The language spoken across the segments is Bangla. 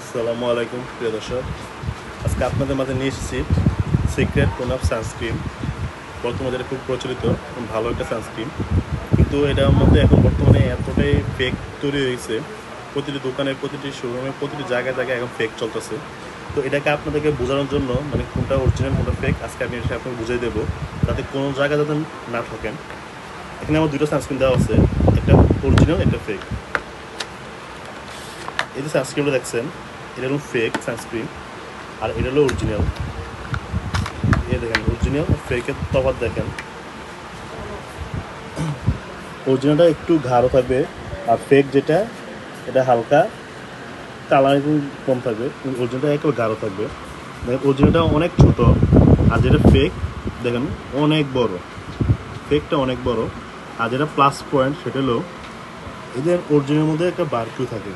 আসসালামু আলাইকুম, প্রিয় দর্শক। আজকে আপনাদের মাঝে নিয়ে এসেছি সিক্রেট কোন অফ সানস্ক্রিন বর্তমানে যেটা খুব প্রচলিত ভালো একটা সানস্ক্রিন কিন্তু এটার মধ্যে এখন বর্তমানে এতটাই ফেক তৈরি হয়েছে, প্রতিটি দোকানে, প্রতিটি শোরুমে প্রতিটি জায়গায় জায়গায় এখন ফেক চলতেছে। তো এটাকে আপনাদেরকে বোঝানোর জন্য মানে কোনটা অরিজিনাল কোনটা ফেক আজকে আমি এটা আপনাকে বুঝিয়ে দেবো, যাতে কোনো জায়গায় যাতে না ঠকেন এখানে আমার দুটো সানস্ক্রিন দেওয়া আছে, একটা অরিজিনাল একটা ফেক এই যে সানস্ক্রিনটা দেখছেন, এটা হলো ফেক সানস্ক্রিন আর এটা হলো অরিজিনাল এই দেখেন অরিজিনাল ফেকের তফাৎ দেখেন। অরিজিনালটা একটু ঘাড়ো থাকবে, আর ফেক যেটা, এটা হালকা কালার কম থাকবে অরিজিনালটা একটু গাঢ় থাকবে। দেখেন অরিজিনালটা অনেক ছোট, আর যেটা ফেক দেখেন, অনেক বড়। ফেকটা অনেক বড়, আর যেটা প্লাস পয়েন্ট সেটা হলো, এদের অরিজিনালের মধ্যে একটা বারকিউ থাকে।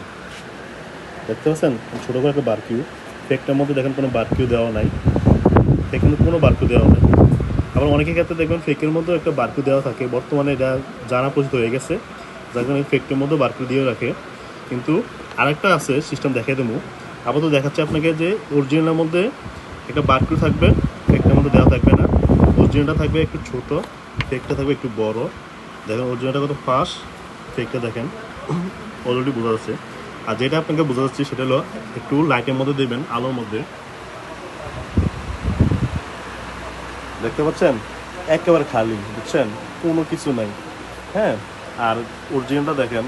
দেখতে পাচ্ছেন? ছোটো করে একটা বারকিউ ফেকটার মধ্যে দেখেন কোনো বারকিউ দেওয়া নাই। ফেকের মধ্যে কোনো বারকিউ দেওয়া নাই। আবার অনেকের ক্ষেত্রে দেখবেন ফেকের মধ্যেও একটা বারকিউ দেওয়া থাকে। বর্তমানে এটা জানা পরিচিত হয়ে গেছে। যার কারণে ফেকটার মধ্যে বারকিউ দিয়ে রাখে। কিন্তু আরেকটা আছে সিস্টেম দেখাই দেবো। আপাতত দেখাচ্ছে আপনাকে যে অরিজিনালের মধ্যে একটা বারকিউ থাকবে। ফেকটার মধ্যে দেওয়া থাকবে না। অরিজিনালটা থাকবে একটু ছোট ফেকটা থাকবে একটু বড়। দেখেন অরিজিনালটা কত ফাস্ট ফেকটা দেখেন। অলরেডি বোঝা যাচ্ছে। আর যেটা আপনাকে বোঝা যাচ্ছে সেটা হলো একটু লাইটের মধ্যে দেবেন আলোর মধ্যে। দেখতে পাচ্ছেন? একেবারে খালি বুঝছেন? কোনো কিছু নাই হ্যাঁ? আর অরিজিনালটা দেখেন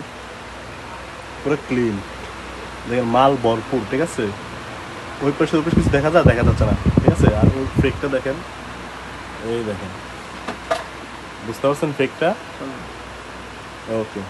পুরো ক্লিন দেখেন মাল ভরপুর ঠিক আছে? ওই পাশে ওই পাশে কিছু দেখা যায় দেখা যাচ্ছে না ঠিক আছে? আর ওই ফেকটা দেখেন এই দেখেন। বুঝতে পারছেন ফেকটা ওকে